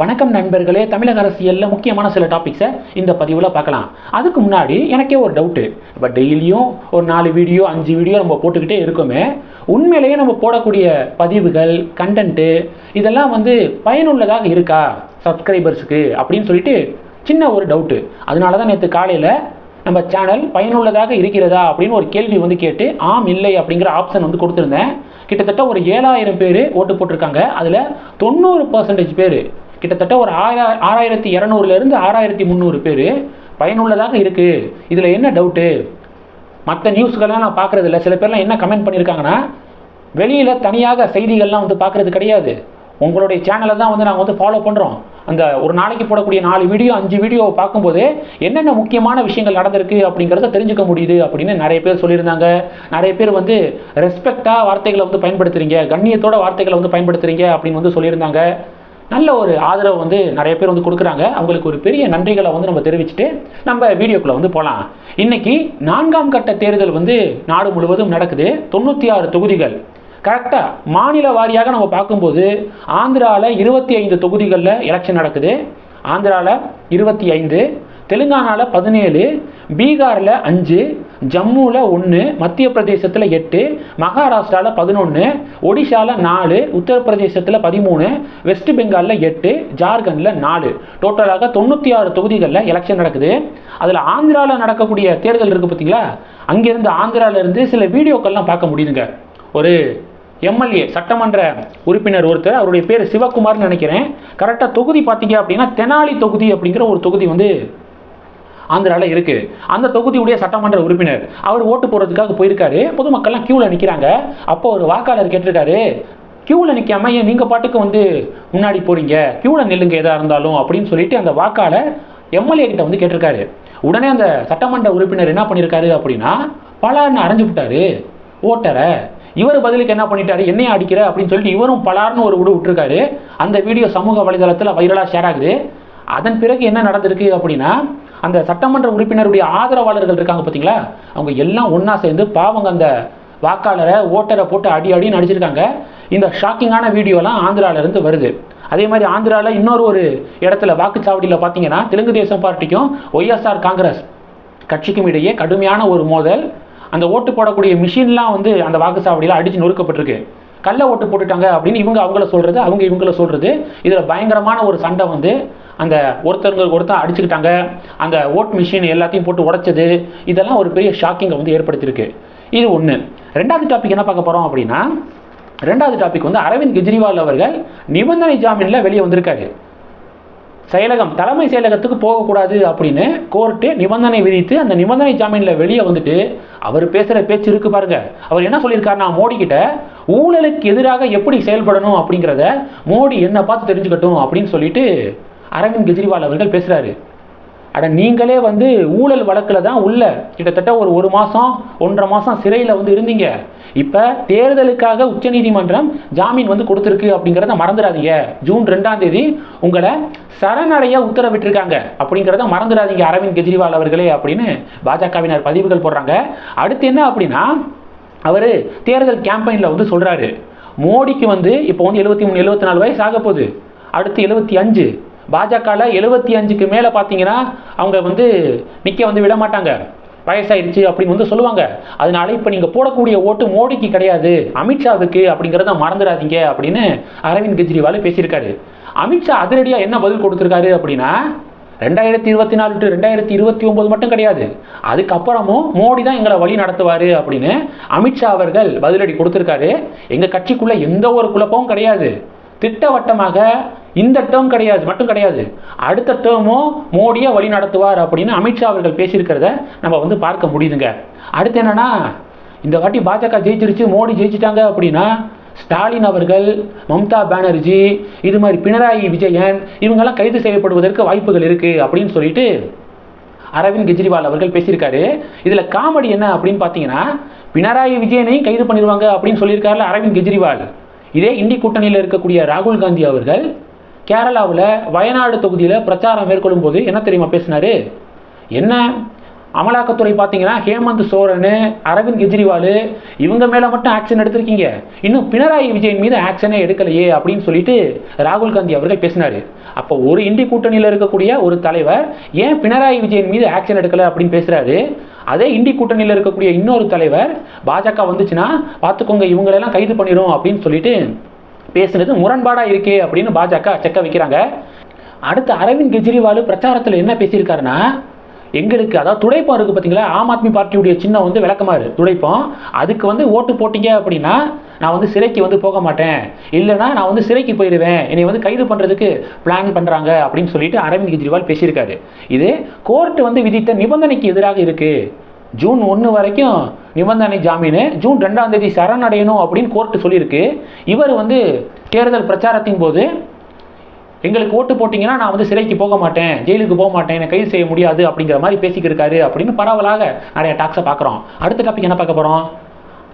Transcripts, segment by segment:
வணக்கம் நண்பர்களே தமிழக அரசியலில் முக்கியமான சில டாபிக்ஸை இந்த பதிவில் பார்க்கலாம். அதுக்கு முன்னாடி எனக்கே ஒரு டவுட்டு இப்போ டெய்லியும் ஒரு நாலு வீடியோ அஞ்சு வீடியோ நம்ம போட்டுக்கிட்டே இருக்கோமே. உண்மையிலேயே நம்ம போடக்கூடிய பதிவுகள் கண்டென்ட்டு இதெல்லாம் வந்து பயனுள்ளதாக இருக்கா? சப்ஸ்கிரைபர்ஸுக்கு அப்படின்னு சொல்லிட்டு சின்ன ஒரு டவுட்டு அதனால தான் நேற்று காலையில் நம்ம சேனல் பயனுள்ளதாக இருக்கிறதா அப்படின்னு ஒரு கேள்வி வந்து கேட்டு ஆம் இல்லை அப்படிங்கிற ஆப்ஷன் வந்து கொடுத்துருந்தேன். கிட்டத்தட்ட ஒரு ஏழாயிரம் பேர் ஓட்டு போட்டிருக்காங்க. அதில் தொண்ணூறு பர்சன்டேஜ் பேர் கிட்டத்தட்ட ஒரு ஆயிர ஆறாயிரத்தி இரநூறுலேருந்து ஆறாயிரத்தி முந்நூறு பேர் பயனுள்ளதாக இருக்குது இதில் என்ன டவுட்டு மற்ற நியூஸ்கள்லாம் நான் பார்க்குறது இல்லை சில பேர்லாம் என்ன கமெண்ட் பண்ணியிருக்காங்கன்னா வெளியில் தனியாக செய்திகள்லாம் வந்து பார்க்குறது கிடையாது. உங்களுடைய சேனலை தான் வந்து நாங்கள் வந்து ஃபாலோ பண்ணுறோம் அந்த ஒரு நாளைக்கு போடக்கூடிய நாலு வீடியோ அஞ்சு வீடியோ பார்க்கும்போது என்னென்ன முக்கியமான விஷயங்கள் நடந்திருக்கு அப்படிங்கிறத தெரிஞ்சுக்க முடியுது அப்படின்னு நிறைய பேர் சொல்லியிருந்தாங்க. நிறைய பேர் வந்து ரெஸ்பெக்டாக வார்த்தைகளை வந்து பயன்படுத்துகிறீங்க கண்ணியத்தோட வார்த்தைகளை வந்து பயன்படுத்துகிறீங்க அப்படின்னு வந்து சொல்லியிருந்தாங்க. நல்ல ஒரு ஆதரவு வந்து நிறைய பேர் வந்து கொடுக்குறாங்க. அவங்களுக்கு ஒரு பெரிய நன்றிகளை வந்து நம்ம தெரிவிச்சுட்டு நம்ம வீடியோக்குள்ளே வந்து போகலாம் இன்றைக்கி நான்காம் கட்ட தேர்தல் வந்து நாடு முழுவதும் நடக்குது. தொண்ணூற்றி ஆறு தொகுதிகள் கரெக்டாக மாநில வாரியாக நம்ம பார்க்கும்போது ஆந்திராவில் இருபத்தி ஐந்து தொகுதிகளில் எலெக்ஷன் நடக்குது. ஆந்திராவில் இருபத்தி ஐந்து தெலுங்கானாவில் பதினேழு பீகாரில் அஞ்சு ஜம்முவில் ஒன்று மத்திய பிரதேசத்தில் எட்டு மகாராஷ்டிராவில் பதினொன்று ஒடிஷாவில் நாலு உத்தரப்பிரதேசத்தில் பதிமூணு வெஸ்ட் பெங்காலில் எட்டு ஜார்க்கண்டில் நாலு. டோட்டலாக தொண்ணூற்றி ஆறு தொகுதிகளில் எலெக்ஷன் நடக்குது. அதில் ஆந்திராவில் நடக்கக்கூடிய தேர்தல் இருக்குது பார்த்தீங்களா அங்கேருந்து ஆந்திராவிலேருந்து சில வீடியோக்கள்லாம் பார்க்க முடியுதுங்க. ஒரு எம்எல்ஏ சட்டமன்ற உறுப்பினர் ஒருத்தர் அவருடைய பேர் சிவகுமார்னு நினைக்கிறேன். கரெக்டாக தொகுதி பார்த்தீங்க அப்படின்னா தெனாலி தொகுதி அப்படிங்கிற ஒரு தொகுதி வந்து ஆந்திராவில் இருக்குது அந்த தொகுதியுடைய சட்டமன்ற உறுப்பினர் அவர் ஓட்டு போடுறதுக்காக போயிருக்காரு. பொதுமக்கள்லாம் க்யூவில் நிற்கிறாங்க அப்போ ஒரு வாக்காளர் கேட்டிருக்காரு க்யூவில் நிற்காம ஏன் நீங்கள் பாட்டுக்கு வந்து முன்னாடி போறீங்க? க்யூவில் நில்லுங்க எதாக இருந்தாலும் அப்படின்னு சொல்லிட்டு அந்த வாக்காளர் எம்எல்ஏ கிட்ட வந்து கேட்டிருக்காரு. உடனே அந்த சட்டமன்ற உறுப்பினர் என்ன பண்ணியிருக்காரு அப்படின்னா பலார்னு அரைஞ்சு விட்டாரு. ஓட்டரை இவர் பதிலுக்கு என்ன பண்ணிட்டாரு? என்னைய அடிக்கிற? அப்படின்னு சொல்லிட்டு இவரும் பலார்னு ஒரு விடு விட்டுருக்காரு. அந்த வீடியோ சமூக வலைதளத்தில் வைரலாக ஷேர் ஆகுது. அதன் பிறகு என்ன நடந்திருக்கு அப்படின்னா அந்த சட்டமன்ற உறுப்பினருடைய ஆதரவாளர்கள் இருக்காங்க பார்த்தீங்களா அவங்க எல்லாம் ஒன்றா சேர்ந்து பாவங்க அந்த வாக்காளரை ஓட்டரை போட்டு அடி அடின்னு அடிச்சிருக்காங்க. இந்த ஷாக்கிங்கான வீடியோலாம் ஆந்திராவிலேருந்து வருது. அதே மாதிரி ஆந்திராவில் இன்னொரு ஒரு இடத்துல வாக்குச்சாவடியில் பார்த்தீங்கன்னா தெலுங்கு தேசம் பார்ட்டிக்கும் ஒய்எஸ்ஆர் காங்கிரஸ் கட்சிக்கும் இடையே கடுமையான ஒரு மோதல். அந்த ஓட்டு போடக்கூடிய மிஷின்லாம் வந்து அந்த வாக்குச்சாவடியில் அடித்து நொறுக்கப்பட்டிருக்கு. கள்ள ஓட்டு போட்டுட்டாங்க அப்படின்னு இவங்க அவங்கள சொல்கிறது அவங்க இவங்கள சொல்கிறது இதில் பயங்கரமான ஒரு சண்டை வந்து அந்த ஒருத்தருங்க ஒருத்தர் அடிச்சுக்கிட்டாங்க. அந்த ஓட் மிஷின் எல்லாத்தையும் போட்டு உடைச்சது. இதெல்லாம் ஒரு பெரிய ஷாக்கிங்கை வந்து ஏற்படுத்தியிருக்கு. இது ஒன்று ரெண்டாவது டாபிக் என்ன பார்க்க போகிறோம் அப்படின்னா ரெண்டாவது டாபிக் வந்து அரவிந்த் கெஜ்ரிவால் அவர்கள் நிபந்தனை ஜாமீனில் வெளியே வந்திருக்காரு. செயலகம் தலைமை செயலகத்துக்கு போகக்கூடாது அப்படின்னு கோர்ட்டு நிபந்தனை விதித்து அந்த நிபந்தனை ஜாமீனில் வெளியே வந்துட்டு அவர் பேசுகிற பேச்சு இருக்கு பாருங்க. அவர் என்ன சொல்லியிருக்காருன்னா மோடி கிட்ட ஊழலுக்கு எதிராக எப்படி செயல்படணும் அப்படிங்கிறத மோடி என்ன பார்த்து தெரிஞ்சுக்கட்டும் அப்படின்னு சொல்லிட்டு அரவிந்த் கெஜ்ரிவால் அவர்கள் பேசுகிறாரு அட நீங்களே வந்து ஊழல் வழக்கில் தான் உள்ள. கிட்டத்தட்ட ஒரு ஒரு மாதம் ஒன்றரை மாதம் சிறையில் வந்து இருந்தீங்க. இப்போ தேர்தலுக்காக உச்சநீதிமன்றம் ஜாமீன் வந்து கொடுத்துருக்கு அப்படிங்கிறத மறந்துடாதீங்க. ஜூன் ரெண்டாம் தேதி உங்களை சரணடைய உத்தரவிட்டிருக்காங்க அப்படிங்கிறத மறந்துடாதீங்க அரவிந்த் கெஜ்ரிவால் அவர்களே அப்படின்னு பாஜகவினர் பதிவுகள் போடுறாங்க. அடுத்து என்ன அப்படின்னா அவர் தேர்தல் கேம்பெயினில் வந்து சொல்கிறாரு மோடிக்கு வந்து இப்போ வந்து எழுபத்தி மூணு எழுபத்தி நாலு வயசு ஆக போகுது அடுத்து எழுபத்தி அஞ்சு. பாஜகவில் எழுபத்தி அஞ்சுக்கு மேலே பார்த்தீங்கன்னா அவங்க வந்து நிற்க வந்து விட மாட்டாங்க. வயசாயிடுச்சு அப்படின்னு வந்து சொல்லுவாங்க. அதனால இப்போ நீங்கள் போடக்கூடிய ஓட்டு மோடிக்கு கிடையாது அமித்ஷாவுக்கு அப்படிங்கிறத மறந்துடாதீங்க அப்படின்னு அரவிந்த் கெஜ்ரிவால் பேசியிருக்காரு. அமித்ஷா அதிரடியாக என்ன பதில் கொடுத்துருக்காரு அப்படின்னா ரெண்டாயிரத்தி இருபத்தி நாலு டு ரெண்டாயிரத்தி இருபத்தி ஒம்பது மட்டும் கிடையாது. அதுக்கப்புறமும் மோடி தான் எங்களை வழி நடத்துவார் அப்படின்னு அமித்ஷா அவர்கள் பதிலடி கொடுத்துருக்காரு. எங்கள் கட்சிக்குள்ளே எந்த ஒரு குழப்பமும் கிடையாது. திட்டவட்டமாக இந்த டேர்ம் கிடையாது மட்டும் கிடையாது. அடுத்த டேர்மும் மோடியை வழி நடத்துவார் அப்படின்னு அமித்ஷா அவர்கள் பேசியிருக்கிறத நம்ம வந்து பார்க்க முடியுதுங்க. அடுத்து என்னன்னா இந்த வாட்டி பாஜக ஜெயிச்சிருச்சு மோடி ஜெயிச்சிட்டாங்க அப்படின்னா ஸ்டாலின் அவர்கள் மம்தா பானர்ஜி இது மாதிரி பினராயி விஜயன் இவங்கெல்லாம் கைது செய்யப்படுவதற்கு வாய்ப்புகள் இருக்குது அப்படின்னு சொல்லிட்டு அரவிந்த் கெஜ்ரிவால் அவர்கள் பேசியிருக்காரு. இதில் காமெடி என்ன அப்படின்னு பார்த்தீங்கன்னா பினராயி விஜயனையும் கைது பண்ணிடுவாங்க அப்படின்னு சொல்லியிருக்காருல அரவிந்த் கெஜ்ரிவால். இதே இந்தி கூட்டணியில் இருக்கக்கூடிய ராகுல் காந்தி அவர்கள் கேரளாவில் வயநாடு தொகுதியில் பிரச்சாரம் மேற்கொள்ளும் போது என்ன தெரியுமா பேசினார்? என்ன? அமலாக்கத்துறை பார்த்தீங்கன்னா ஹேமந்த் சோரன் அரவிந்த் கெஜ்ரிவால் இவங்க மேலே மட்டும் ஆக்ஷன் எடுத்திருக்கீங்க. இன்னும் பினராயி விஜயன் மீது ஆக்ஷனே எடுக்கலையே அப்படின்னு சொல்லிட்டு ராகுல் காந்தி அவர்கள் பேசினார். அப்போ ஒரு இந்தி கூட்டணியில் இருக்கக்கூடிய ஒரு தலைவர் ஏன் பினராயி விஜயன் மீது ஆக்ஷன் எடுக்கலை அப்படின்னு பேசுகிறாரு அதே இந்தி கூட்டணியில் இருக்கக்கூடிய இன்னொரு தலைவர் பாஜக வந்துச்சுன்னா பார்த்துக்கோங்க இவங்களெல்லாம் கைது பண்ணிடும் அப்படின்னு சொல்லிட்டு பேசுனது முரண்பாடாக இருக்கே அப்படின்னு பாஜக செக்க வைக்கிறாங்க. அடுத்து அரவிந்த் கெஜ்ரிவால் பிரச்சாரத்தில் என்ன பேசியிருக்காருன்னா எங்களுக்கு அதாவது துடைப்பம் இருக்குது பார்த்தீங்களா ஆம் ஆத்மி பார்ட்டியுடைய சின்னம் வந்து விளக்கமாறு துடைப்பம். அதுக்கு வந்து ஓட்டு போட்டிங்க அப்படின்னா நான் வந்து சிறைக்கு வந்து போக மாட்டேன். இல்லைனா நான் வந்து சிறைக்கு போயிடுவேன். என்னை வந்து கைது பண்ணுறதுக்கு பிளான் பண்ணுறாங்க அப்படின்னு சொல்லிட்டு அரவிந்த் கெஜ்ரிவால் பேசியிருக்காரு. இது கோர்ட் வந்து விதித்த நிபந்தனைக்கு எதிராக இருக்குது ஜூன் ஒன்று வரைக்கும் நிபந்தனை ஜாமீன் ஜூன் ரெண்டாம் தேதி சரணடையணும் அப்படின்னு கோர்ட்டு சொல்லியிருக்கு. இவர் வந்து தேர்தல் பிரச்சாரத்தின் போது எங்களுக்கு ஓட்டு போட்டிங்கன்னா நான் வந்து சிறைக்கு போக மாட்டேன் ஜெயிலுக்கு போக மாட்டேன் என்னை கைது செய்ய முடியாது அப்படிங்கிற மாதிரி பேசிக்கிருக்காரு அப்படின்னு பரவலாக நிறைய டாக்ஸை பார்க்குறோம். அடுத்த டாபிக் என்ன பார்க்க போகிறோம்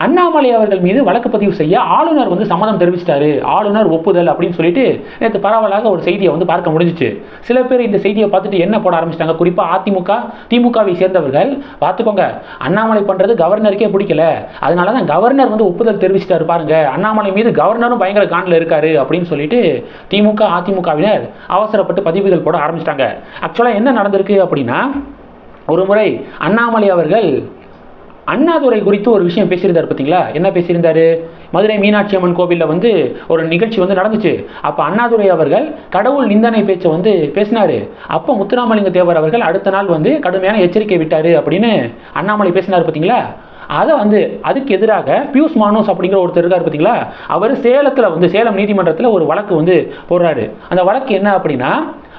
அண்ணாமலை அவர்கள் மீது வழக்கு பதிவு செய்ய ஆளுநர் வந்து சம்மதம் தெரிவிச்சிட்டாரு. ஆளுநர் ஒப்புதல் அப்படின்னு சொல்லிட்டு நேற்று பரவலாக ஒரு செய்தியை வந்து பார்க்க முடிஞ்சிச்சு. சில பேர் இந்த செய்தியை பார்த்துட்டு என்ன போட ஆரம்பிச்சிட்டாங்க? குறிப்பாக அதிமுக திமுகவை சேர்ந்தவர்கள் பார்த்துக்கோங்க. அண்ணாமலை பண்ணுறது கவர்னருக்கே பிடிக்கல. அதனால தான் கவர்னர் வந்து ஒப்புதல் தெரிவிச்சிட்டாரு பாருங்க. அண்ணாமலை மீது கவர்னரும் பயங்கர காண்டில் இருக்காரு அப்படின்னு சொல்லிட்டு திமுக அதிமுகவினர் அவசரப்பட்டு பதிவுகள் போட ஆரம்பிச்சிட்டாங்க. ஆக்சுவலாக என்ன நடந்திருக்கு அப்படின்னா ஒரு முறை அண்ணாமலை அவர்கள் அண்ணாதுரை குறித்து ஒரு விஷயம் பேசியிருந்தார் பார்த்தீங்களா? என்ன பேசியிருந்தாரு? மதுரை மீனாட்சி அம்மன் கோவிலில் வந்து ஒரு நிகழ்ச்சி வந்து நடந்துச்சு. அப்போ அண்ணாதுரை அவர்கள் கடவுள் நிந்தனை பேச்சை வந்து பேசினாரு. அப்போ முத்துராமலிங்க தேவர் அவர்கள் அடுத்த நாள் வந்து கடுமையான எச்சரிக்கை விட்டார் அப்படின்னு அண்ணாமலை பேசினார் பார்த்தீங்களா? அதை வந்து அதுக்கு எதிராக பியூஸ் மானோஸ் அப்படிங்கிற ஒருத்தர் இருக்கார் பார்த்தீங்களா? அவர் சேலத்தில் வந்து சேலம் நீதிமன்றத்தில் ஒரு வழக்கு வந்து போடுறாரு. அந்த வழக்கு என்ன அப்படின்னா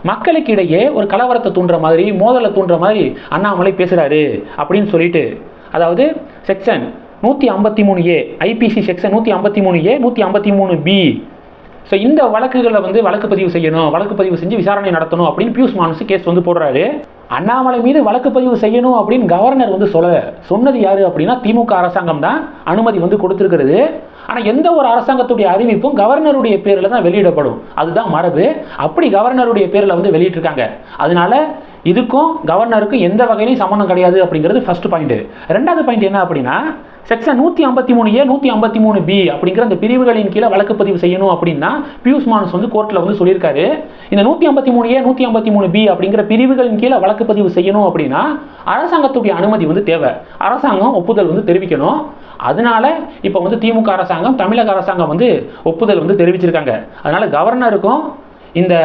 மக்களுக்கு இடையே ஒரு கலவரத்தை தூண்டுற மாதிரி மோதலை தூண்டுற மாதிரி அண்ணாமலை பேசுகிறாரு அப்படின்னு சொல்லிட்டு அதாவது செக்ஷன் நூற்றி ஐம்பத்தி மூணு ஏ ஐபிசி செக்ஷன் நூற்றி ஐம்பத்தி மூணு ஏ நூற்றி ஐம்பத்தி மூணு பி ஸோ இந்த வழக்குகளை வந்து வழக்கு பதிவு செய்யணும் வழக்கு பதிவு செஞ்சு விசாரணை நடத்தணும் அப்படின்னு பியூஸ் மானஸ் கேஸ் வந்து போடுறாரு. அண்ணாமலை மீது வழக்கு பதிவு செய்யணும் அப்படின்னு கவர்னர் வந்து சொல்ல சொன்னது யாரு அப்படின்னா திமுக அரசாங்கம் தான் அனுமதி வந்து கொடுத்துருக்கிறது. ஆனால் எந்த ஒரு அரசாங்கத்துடைய அறிவிப்பும் கவர்னருடைய பேரில் தான் வெளியிடப்படும். அதுதான் மரபு. அப்படி கவர்னருடைய பேரில் வந்து வெளியிட்டிருக்காங்க. அதனால இதுக்கும் கவர்னருக்கும் எந்த வகையிலையும் சம்மந்தம் கிடையாது அப்படிங்கிறது ஃபர்ஸ்ட் பாயிண்ட் ரெண்டாவது பாயிண்ட் என்ன அப்படின்னா செக்ஷன் நூற்றி ஐம்பத்தி மூணு ஏ நூற்றி ஐம்பத்தி மூணு பி அப்படிங்கிற அந்த பிரிவுகளின் கீழே வழக்கு பதிவு செய்யணும் அப்படின்னா பியூஸ் மானஸ் வந்து கோர்ட்டில் வந்து சொல்லியிருக்காரு. இந்த நூற்றி ஐம்பத்தி மூணு ஏ நூற்றி ஐம்பத்தி மூணு பி அப்படிங்கிற பிரிவுகளின் கீழே வழக்கு பதிவு செய்யணும் அப்படின்னா அரசாங்கத்துடைய அனுமதி வந்து தேவை. அரசாங்கம் ஒப்புதல் வந்து தெரிவிக்கணும். அதனால இப்போ வந்து திமுக அரசாங்கம் தமிழக அரசாங்கம் வந்து ஒப்புதல் வந்து தெரிவிச்சிருக்காங்க. அதனால கவர்னருக்கும் இந்த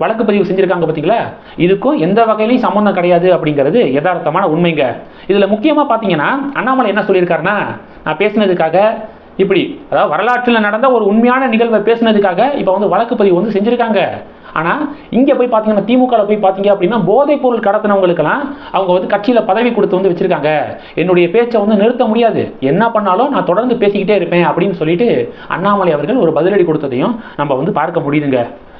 வழக்கு பதிவு செஞ்சுருக்காங்க பார்த்தீங்களா இதுக்கும் எந்த வகையிலையும் சம்மந்தம் கிடையாது அப்படிங்கிறது யதார்த்தமான உண்மைங்க. இதில் முக்கியமாக பார்த்தீங்கன்னா அண்ணாமலை என்ன சொல்லியிருக்காருன்னா நான் பேசினதுக்காக இப்படி அதாவது வரலாற்றில் நடந்த ஒரு உண்மையான நிகழ்வை பேசினதுக்காக இப்போ வந்து வழக்கு பதிவு வந்து செஞ்சுருக்காங்க. ஆனால் இங்கே போய் பார்த்தீங்கன்னா திமுகவில் போய் பார்த்தீங்க அப்படின்னா போதைப் பொருள் கடத்தினவங்களுக்கெல்லாம் அவங்க வந்து கட்சியில் பதவி கொடுத்து வந்து வச்சுருக்காங்க. என்னுடைய பேச்சை வந்து நிறுத்த முடியாது. என்ன பண்ணாலும் நான் தொடர்ந்து பேசிக்கிட்டே இருப்பேன் அப்படின்னு சொல்லிட்டு அண்ணாமலை அவர்கள் ஒரு பதிலடி கொடுத்ததையும் நம்ம வந்து பார்க்க முடியுதுங்க.